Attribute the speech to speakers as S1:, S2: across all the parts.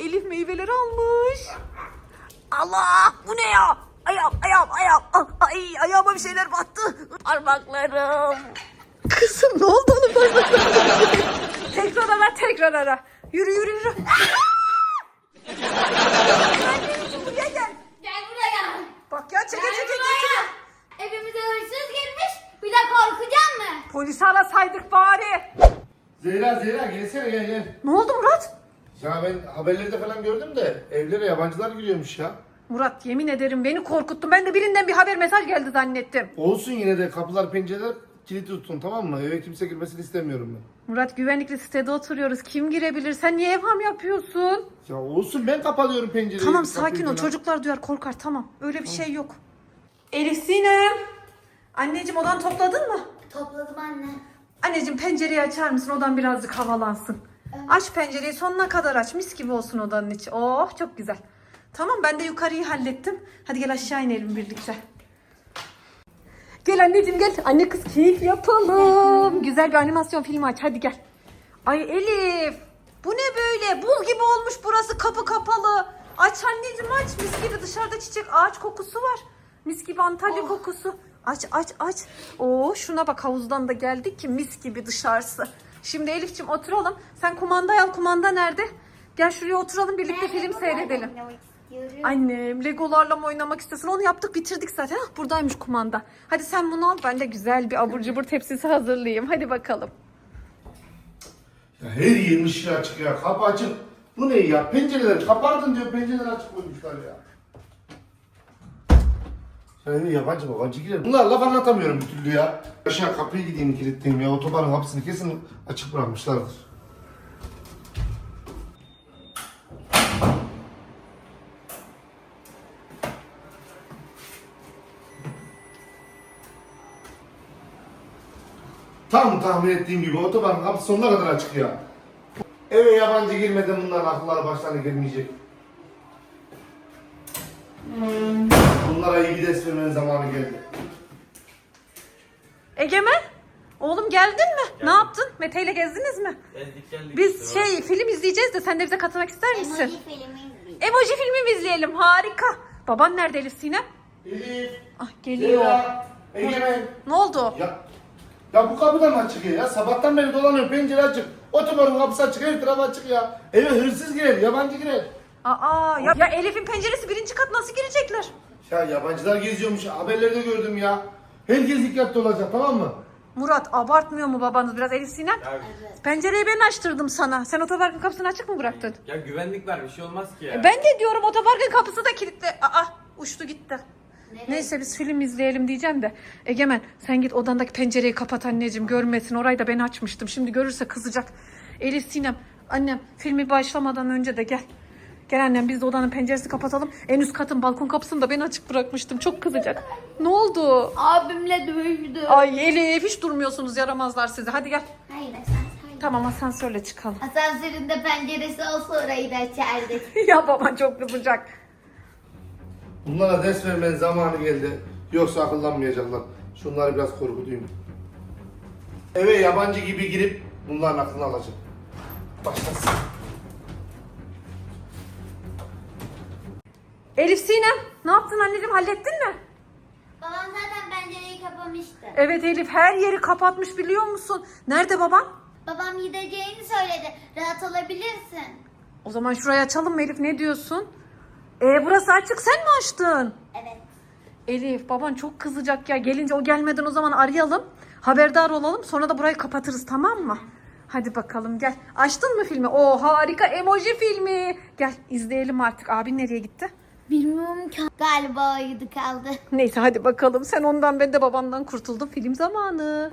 S1: Elif meyveleri almış. Allah bu ne ya? Ayağım ayağım ayağım. Ah, Ay ayağıma bir şeyler battı. Parmaklarım. Kızım ne oldu onun parmaklarına? tekrar ara tekrar ara. Yürü yürü yürü. Anneciğim buraya gel.
S2: Gel buraya.
S1: Bak ya çeke
S2: Gel
S1: çeke
S2: buraya.
S1: getiriyor.
S2: Evimize hırsız girmiş. Bir de korkacak mı?
S1: Polisi arasaydık bari.
S3: Zehra Zehra gelsene gel gel.
S1: Ne oldu Murat?
S3: Ya ben haberlerde falan gördüm de evlere yabancılar giriyormuş ya.
S1: Murat yemin ederim beni korkuttun. Ben de birinden bir haber mesaj geldi zannettim.
S3: Olsun yine de kapılar pencereler kilitli tutun tamam mı? Eve kimse girmesini istemiyorum ben.
S1: Murat güvenlikli sitede oturuyoruz. Kim girebilir? Sen niye evham yapıyorsun?
S3: Ya olsun ben kapatıyorum pencereyi.
S1: Tamam sakin ol. Çocuklar duyar korkar. Tamam. Öyle bir şey yok. Elif Sinem. Anneciğim odan topladın mı?
S2: Topladım anne.
S1: Anneciğim pencereyi açar mısın? Odan birazcık havalansın. Aç pencereyi sonuna kadar aç. Mis gibi olsun odanın içi. Oh çok güzel. Tamam ben de yukarıyı hallettim. Hadi gel aşağı inelim birlikte. Gel anneciğim gel. Anne kız keyif yapalım. Güzel bir animasyon filmi aç. Hadi gel. Ay Elif. Bu ne böyle? Buz gibi olmuş burası. Kapı kapalı. Aç anneciğim aç. Mis gibi dışarıda çiçek ağaç kokusu var. Mis gibi Antalya kokusu. Aç aç aç. Oo şuna bak havuzdan da geldik ki mis gibi dışarısı. Şimdi Elif'ciğim oturalım. Sen kumandayı al. Kumanda nerede? Gel şuraya oturalım birlikte film seyredelim. Annem legolarla mı oynamak istesin? Onu yaptık bitirdik zaten. Hah, buradaymış kumanda. Hadi sen bunu al. Ben de güzel bir abur cubur tepsisi hazırlayayım. Hadi bakalım.
S3: Ya her yerin ışığı açık ya. Kapı açık. Bu ne ya? Pencereleri kapardın diyor. Pencereleri açık koymuşlar ya. Ya eve yabancı yabancı girer. Bunlar laf anlatamıyorum bir türlü ya. Aşağı kapıyı gideyim kilitleyeyim ya. Otobanın kapısını kesin açık bırakmışlardır. Tam tahmin ettiğim gibi otobanın kapısı sonuna kadar açık ya. Eve yabancı girmeden bunların akılları başlarına gelmeyecek. Bunlara iyi bir ders vermenin zamanı geldi.
S1: Egemen? Oğlum geldin mi? Ne yaptın? Mete ile gezdiniz mi?
S4: Geldik geldik.
S1: Biz
S4: işte,
S1: şey film izleyeceğiz de sen de bize katılmak ister misin?
S2: Emoji filmi izleyeceğim.
S1: Emoji filmi mi izleyelim? Harika. Baban nerede Elif Sinem?
S3: Elif,
S1: Ah geliyor.
S3: Zehra, Egemen.
S1: Ne oldu?
S3: Ya, ya bu kapıdan mı açık ya? Sabahtan beri dolanıyor pencere açık. Otobanın kapısı açık, her taraf açık ya. Eve hırsız girer, yabancı girer.
S1: Aa ya, ya Elif'in penceresi birinci kat nasıl girecekler?
S3: Ya yabancılar geziyormuş, haberlerde gördüm ya. Herkes dikkatli olacak tamam mı?
S1: Murat abartmıyor mu babanız biraz Elif Sinem?
S4: Ya,
S1: Pencereyi ben açtırdım sana. Sen otoparkın kapısını açık mı bıraktın?
S4: ya güvenlik var bir şey olmaz ki ya.
S1: E, Ben de diyorum otoparkın kapısı da kilitli. Aa uçtu gitti.
S2: Nereye?
S1: Neyse biz film izleyelim diyeceğim de. Egemen sen git odandaki pencereyi kapat anneciğim görmesin. Orayı da ben açmıştım. Şimdi görürse kızacak. Elif Sinem annem filmi başlamadan önce de gel. Gel annem biz de odanın penceresini kapatalım. En üst katın balkon kapısını da ben açık bırakmıştım. Çok kızacak. Ne oldu?
S2: Abimle dövüştü.
S1: Ay Elif hiç durmuyorsunuz yaramazlar sizi. Hadi gel.
S2: Hayır asansör.
S1: Tamam asansörle çıkalım.
S2: Asansörün de penceresi olsa orayı da açardık.
S1: ya baban çok kızacak.
S3: Bunlara ders vermenin zamanı geldi. Yoksa akıllanmayacaklar. Şunları biraz korkutayım. Eve yabancı gibi girip bunların aklını alacak. Başlasın.
S1: Elif Sinem ne yaptın anneciğim hallettin mi?
S2: Babam zaten pencereyi kapamıştı.
S1: Evet Elif her yeri kapatmış biliyor musun? Nerede baban?
S2: Babam gideceğini söyledi. Rahat olabilirsin.
S1: O zaman şurayı açalım mı Elif ne diyorsun? Ee, burası açık sen mi açtın?
S2: Evet.
S1: Elif baban çok kızacak ya. Gelince o gelmeden o zaman arayalım. Haberdar olalım sonra da burayı kapatırız tamam mı? Hadi bakalım gel. Açtın mı filmi? Oo harika emoji filmi. Gel izleyelim artık. Abin nereye gitti?
S2: Bilmiyorum ki. Galiba uyudu kaldı.
S1: Neyse hadi bakalım. Sen ondan ben de babamdan kurtuldum. Film zamanı.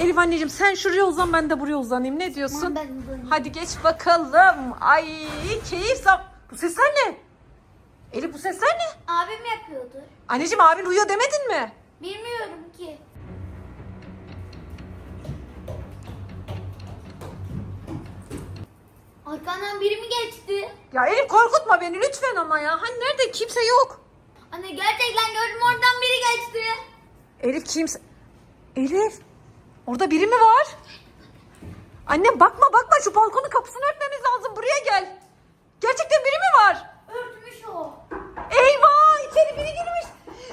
S1: Elif anneciğim sen şuraya uzan ben de buraya uzanayım. Ne diyorsun?
S2: Ben uzanayım.
S1: Hadi geç bakalım. Ay keyif zam. Bu sesler ne? Elif bu sesler ne?
S2: Abim yapıyordur.
S1: Anneciğim abin uyuyor demedin mi?
S2: Bilmiyorum ki. Arkandan biri mi geçti?
S1: Ya Elif korkutma beni lütfen ama ya. Hani nerede kimse yok.
S2: Anne gerçekten gördüm oradan biri geçti.
S1: Elif kimse... Elif. Orada biri mi var? Anne bakma bakma şu balkonun kapısını örtmemiz lazım. Buraya gel. Gerçekten biri mi var?
S2: Örtmüş o.
S1: Eyvah içeri biri girmiş.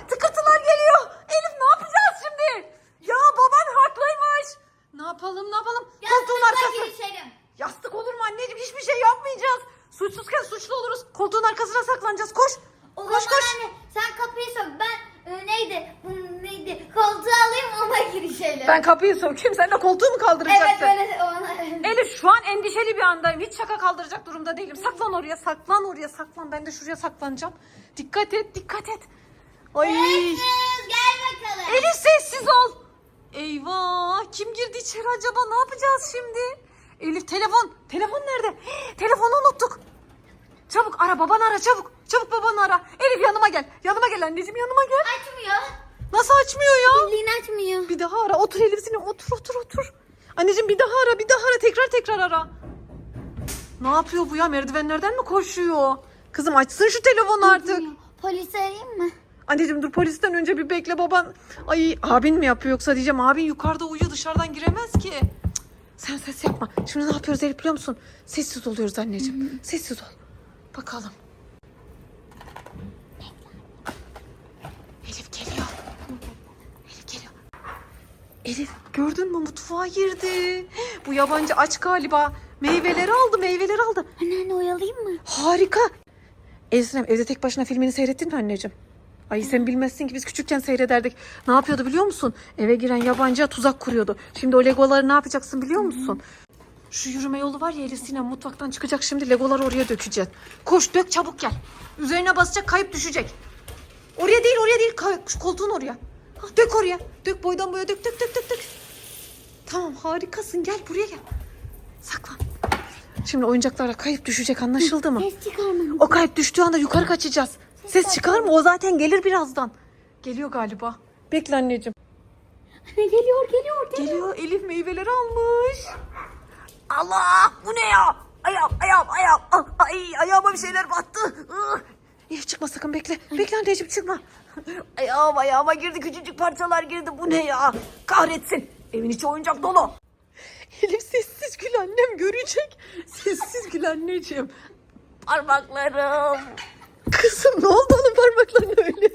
S1: Tıkırtılar geliyor. Elif ne yapacağız şimdi? Ya baban haklıymış. Ne yapalım ne yapalım? Koltuğun
S2: Yastıkla
S1: arkası.
S2: girişelim.
S1: Yastık olur mu anneciğim? Hiçbir şey yapmayacağız. Suçsuzken suçlu oluruz. Koltuğun arkasına saklanacağız. Koş.
S2: O
S1: koş
S2: zaman
S1: koş.
S2: anne sen kapıyı sok. Ben e, neydi? Hmm, neydi? Koltuğu alayım ona girişelim.
S1: Ben kapıyı sokayım. Sen de koltuğu mu kaldıracaksın?
S2: Evet böyle ona.
S1: Elif şu an endişeli bir andayım. Hiç şaka kaldıracak durumda değilim. Saklan oraya, saklan oraya, saklan. Ben de şuraya saklanacağım. Dikkat et, dikkat et. Ay.
S2: Sessiz gel bakalım.
S1: Elif sessiz ol. Eyvah, kim girdi içeri acaba? Ne yapacağız şimdi? Elif telefon, telefon nerede? Telefonu unuttuk. Çabuk ara, babanı ara çabuk. Çabuk babanı ara. Elif yanıma gel. Yanıma gel anneciğim yanıma gel.
S2: Açmıyor.
S1: Nasıl açmıyor ya?
S2: Bildiğin açmıyor.
S1: Bir daha ara. Otur Elif Sinem. Otur otur otur. Anneciğim bir daha ara. Bir daha ara. Tekrar tekrar ara. Ne yapıyor bu ya? Merdivenlerden mi koşuyor? Kızım açsın şu telefonu artık.
S2: Polisi arayayım mı?
S1: Anneciğim dur polisten önce bir bekle baban. Ay abin mi yapıyor yoksa diyeceğim. Abin yukarıda uyuyor dışarıdan giremez ki. Cık, Sen ses yapma. Şimdi ne yapıyoruz Elif biliyor musun? Sessiz oluyoruz anneciğim. Sessiz ol. Bakalım. Elif geliyor. Elif geliyor. Elif gördün mü mutfağa girdi. Bu yabancı aç galiba. Meyveleri aldı meyveleri aldı.
S2: Anneanne oyalayayım mı?
S1: Harika. Eslem evde tek başına filmini seyrettin mi anneciğim? Ay sen bilmezsin ki biz küçükken seyrederdik. Ne yapıyordu biliyor musun? Eve giren yabancıya tuzak kuruyordu. Şimdi o legoları ne yapacaksın biliyor musun? Şu yürüme yolu var ya Elif Sinem mutfaktan çıkacak şimdi legoları oraya dökeceğiz. Koş dök çabuk gel. Üzerine basacak kayıp düşecek. Oraya değil oraya değil kay- şu koltuğun oraya. Dök oraya. Dök boydan boya dök dök dök dök dök. Tamam harikasın gel buraya gel. Saklan. Şimdi oyuncaklara kayıp düşecek anlaşıldı mı?
S2: Ses çıkarmam.
S1: O kayıp düştüğü anda yukarı kaçacağız. Ses çıkar mı? O zaten gelir birazdan. Geliyor galiba. Bekle anneciğim.
S2: Anne geliyor geliyor geliyor.
S1: Geliyor Elif meyveleri almış. Allah bu ne ya? Ayağım ayağım ayağım. Ah, Ay ayağıma bir şeyler battı. Elif çıkma sakın bekle. Bekle anneciğim çıkma. Ayağım ayağıma girdi küçücük parçalar girdi. Bu ne ya? Kahretsin. Evin içi oyuncak dolu. Elif sessiz gül annem görecek. Sessiz gül anneciğim. Parmaklarım. Kızım ne oldu onun parmaklarına öyle?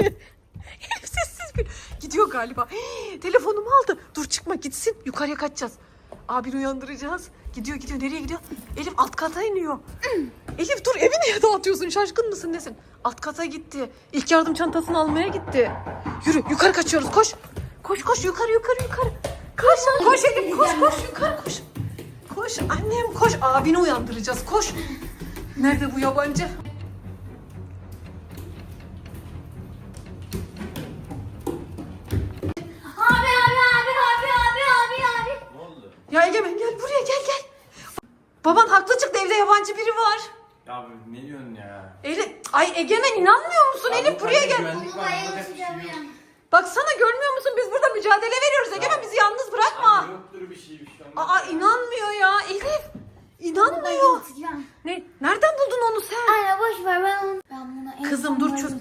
S1: Elif sessiz gül. Gidiyor galiba. Hii, telefonumu aldı. Dur çıkma gitsin. Yukarıya kaçacağız. Abini uyandıracağız. Gidiyor gidiyor. Nereye gidiyor? Elif alt kata iniyor. Elif dur evi niye dağıtıyorsun? Şaşkın mısın nesin? Alt kata gitti. İlk yardım çantasını almaya gitti. Yürü yukarı kaçıyoruz koş. Koş koş yukarı yukarı yukarı. Koş koş Elif koş koş yukarı koş. Koş annem koş abini uyandıracağız koş. Nerede bu yabancı? Ya Egemen gel buraya gel gel. Baban haklı çıktı evde yabancı biri var.
S4: Ya ne diyorsun ya?
S1: Elif, ay Egemen inanmıyor musun?
S4: Ya
S1: Elif
S4: bu
S1: buraya
S4: kadar
S1: gel.
S4: güvenlik var, burada bir şey
S2: bayılacağım
S4: yok.
S2: ya.
S1: Baksana görmüyor musun? Biz burada mücadele veriyoruz. Egemen bizi yalnız bırakma.
S4: Abi yoktur bir şey bir şey olmaz.
S1: Aa inanmıyor ya Elif. İnanmıyor. Ne? Nereden buldun onu sen?
S2: Anne boş ver ben onu. Ben bunu en
S1: Kızım, dur, çöz-.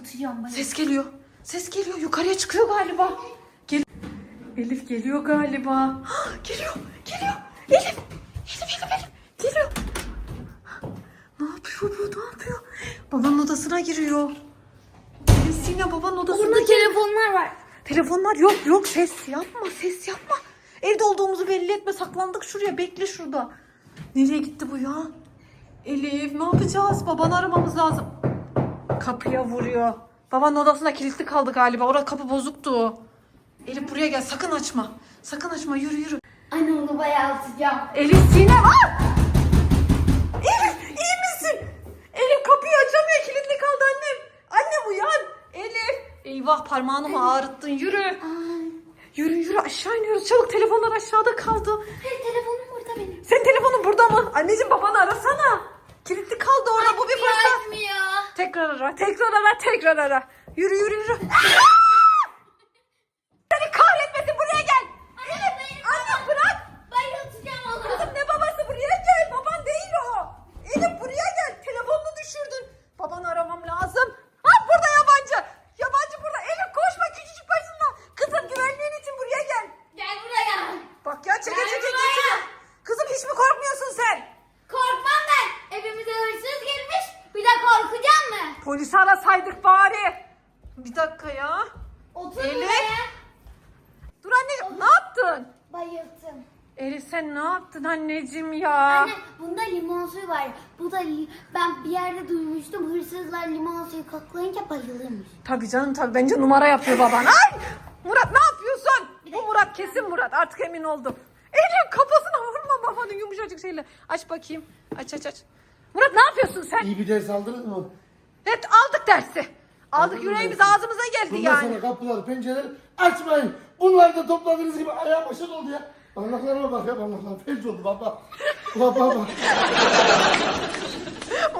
S1: Ses geliyor. Ses geliyor. Yukarıya çıkıyor galiba. Gel. Elif geliyor galiba. Hah, geliyor. Geliyor. Elif. Elif Elif Elif. Geliyor. Ne yapıyor? Ne yapıyor? Babanın odasına giriyor. Elif Sine babanın odasına giriyor.
S2: telefonlar var.
S1: Telefonlar yok yok ses yapma ses yapma. Evde olduğumuzu belli etme saklandık şuraya bekle şurada. Nereye gitti bu ya? Elif ne yapacağız? Babanı aramamız lazım. Kapıya vuruyor. Babanın odasında kilitli kaldı galiba. Orada kapı bozuktu. Elif buraya gel sakın açma. Sakın açma yürü yürü.
S2: Anne onu bayıltacağım.
S1: Elif Sinem aa! Elif iyi misin? Elif kapıyı açamıyor kilitli kaldı annem. Annem uyan. Elif. Eyvah parmağını mı ağrıttın yürü.
S2: Ay.
S1: Yürü yürü aşağı iniyoruz çabuk telefonlar aşağıda kaldı.
S2: Hayır telefonum burada benim.
S1: Sen telefonun burada mı? Anneciğim babanı arasana. Kilitli kaldı orada bu bir fırsat.
S2: açmıyor.
S1: Tekrar ara tekrar ara tekrar ara. Yürü yürü yürü. sen? Korkmam ben. Evimize hırsız girmiş. Bir de korkacağım mı?
S2: Polisi
S1: arasaydık bari. Bir dakika ya.
S2: Otur
S1: Elif.
S2: buraya.
S1: Dur anne Otur. ne yaptın?
S2: Bayıldım.
S1: Elif sen ne yaptın anneciğim ya?
S2: Anne bunda limon suyu var. Bu da li- ben bir yerde duymuştum. Hırsızlar limon suyu koklayınca bayılırmış.
S1: Tabii canım tabii bence numara yapıyor baban. Ay! Murat ne yapıyorsun? Bu Murat kesin Murat artık emin oldum. Babanın yumuşacık şeyle. Aç bakayım. Aç aç aç. Murat ne yapıyorsun sen?
S3: İyi bir ders aldınız mı?
S1: Evet aldık dersi. Aldık
S3: Aldın
S1: yüreğimiz
S3: dersi.
S1: ağzımıza geldi
S3: Bundan
S1: yani.
S3: sonra kapıları, pencereleri açmayın. Bunlar da topladığınız gibi ayağa başa doldu ya. Parmaklarıma bak ya parmaklarım felç oldu baba. Baba baba.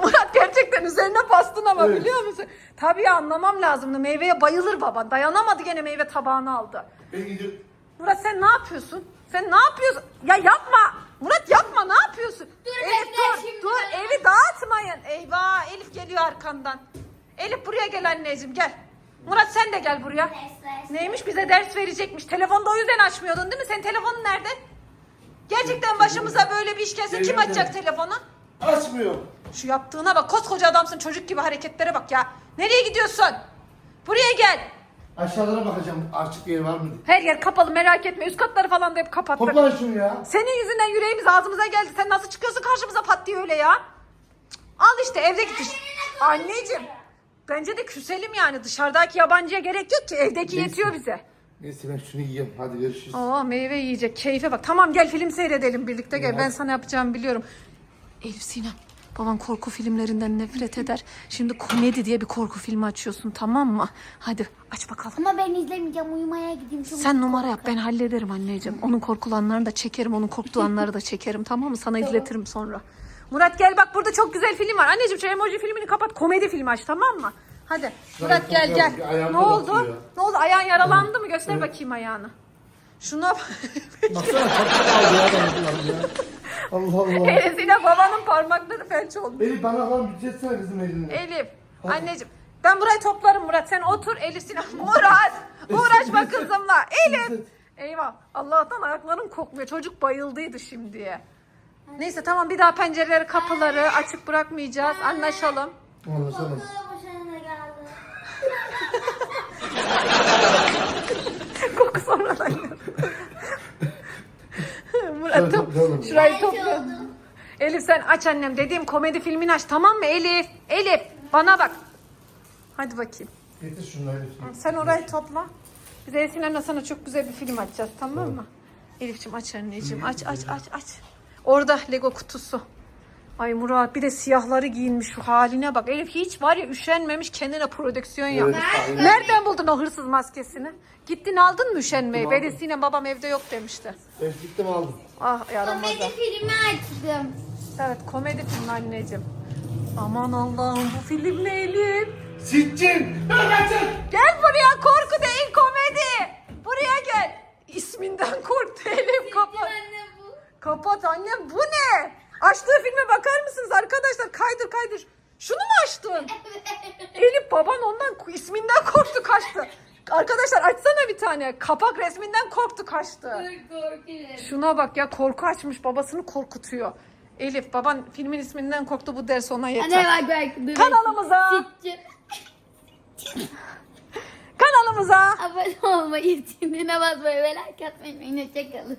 S1: Murat gerçekten üzerine bastın ama
S3: Evet.
S1: biliyor musun? Tabii anlamam lazımdı. Meyveye bayılır baban. Dayanamadı gene meyve tabağını aldı.
S3: Ben gidiyorum.
S1: Murat sen ne yapıyorsun? Sen ne yapıyorsun? Ya yapma. Murat yapma ne yapıyorsun?
S2: Dur,
S1: Elif dur
S2: şimdi.
S1: dur evi dağıtmayın. Eyvah Elif geliyor arkandan. Elif buraya gel anneciğim gel. Murat sen de gel buraya.
S2: Ders, ders.
S1: Neymiş bize ders verecekmiş. Telefonda o yüzden açmıyordun değil mi? Senin telefonun nerede? Gerçekten başımıza böyle bir iş gelse kim
S3: Evimde.
S1: açacak telefonu?
S3: Açmıyor.
S1: Şu yaptığına bak koskoca adamsın çocuk gibi hareketlere bak ya. Nereye gidiyorsun? Buraya gel.
S3: Aşağılara bakacağım açık yer var mı? diye.
S1: Her yer kapalı merak etme üst katları falan da hep kapattık.
S3: Toplayın şunu ya.
S1: Senin yüzünden yüreğimiz ağzımıza geldi. Sen nasıl çıkıyorsun karşımıza pat diye öyle ya? Cık, Al işte evdeki dış... Anneciğim. Bence de küselim yani. Dışarıdaki yabancıya gerek yok ki. Evdeki
S3: Neyse.
S1: yetiyor bize.
S3: Neyse ben şunu yiyeyim. Hadi görüşürüz.
S1: Aa meyve yiyecek. Keyfe bak. Tamam gel film seyredelim birlikte gel.
S3: Ya.
S1: Ben sana yapacağımı biliyorum. Elif Sinem. Baban korku filmlerinden nefret eder. Şimdi komedi diye bir korku filmi açıyorsun tamam mı? Hadi aç bakalım.
S2: Ama ben izlemeyeceğim. Uyumaya gideyim. Çok
S1: Sen numara yap ben hallederim anneciğim. Onun korkulu anlarını da çekerim, onun korktuğu anları da çekerim tamam mı? Sana izletirim sonra. Murat gel bak burada çok güzel film var. Anneciğim şu emoji filmini kapat komedi filmi aç tamam mı? Hadi Murat gel gel. Ne oldu? Ne oldu? Ayağın yaralandı mı? Göster bakayım ayağını. Şuna bak.
S3: Baksana çok ya Allah Allah.
S1: Elisine babanın parmakları felç oldu.
S3: Elif bana falan bütçetsene kızım elini.
S1: Elif, anneciğim. Ben burayı toplarım Murat. Sen otur Elif Sinem. Murat, uğraşma kızımla. Elif. Eyvah. Allah'tan ayakların kokmuyor. Çocuk bayıldıydı şimdiye. Neyse tamam bir daha pencereleri kapıları açık bırakmayacağız. Anlaşalım.
S3: Anlaşalım.
S2: başına geldi.
S1: Koku sonradan geldi. Top,
S3: toplayalım.
S1: şurayı
S2: Belki
S1: topla.
S2: oldu.
S1: Elif sen aç annem dediğim komedi filmini aç tamam mı Elif? Elif bana bak. Hadi bakayım.
S3: Getir şunları Elif.
S1: Sen orayı topla. Biz Elif Sinem'le sana çok güzel bir film açacağız tamam mı? Elif'ciğim aç anneciğim aç aç aç aç. Orada Lego kutusu. Ay Murat bir de siyahları giyinmiş şu haline bak. Elif hiç var ya üşenmemiş kendine prodüksiyon yapmış.
S3: aynen.
S1: Nereden buldun o hırsız maskesini? Gittin aldın mı üşenmeyi? Sinem babam evde yok demişti.
S3: Ben gittim aldım.
S1: Ah yaramaz.
S2: Komedi filmi açtım.
S1: Evet komedi filmi anneciğim. Aman Allah'ım bu film ne Elif?
S3: Sitcin!
S1: Gel buraya korku değil komedi. Buraya gel. İsminden korktu Elif kapat.
S2: Anne bu.
S1: Kapat annem bu ne? Açtığı filme bakar mısınız arkadaşlar? Kaydır kaydır. Şunu mu açtın? Elif baban ondan isminden korktu kaçtı. Arkadaşlar açsana bir tane. Kapak resminden korktu kaçtı. Şuna bak ya korku açmış babasını korkutuyor. Elif baban filmin isminden korktu bu ders ona
S2: Anne
S1: yeter.
S2: bak bak. bebek.
S1: Kanalımıza kanalımıza
S2: Abone olmayı, zilini basmayı ve like atmayı unutmayın. Hoşçakalın.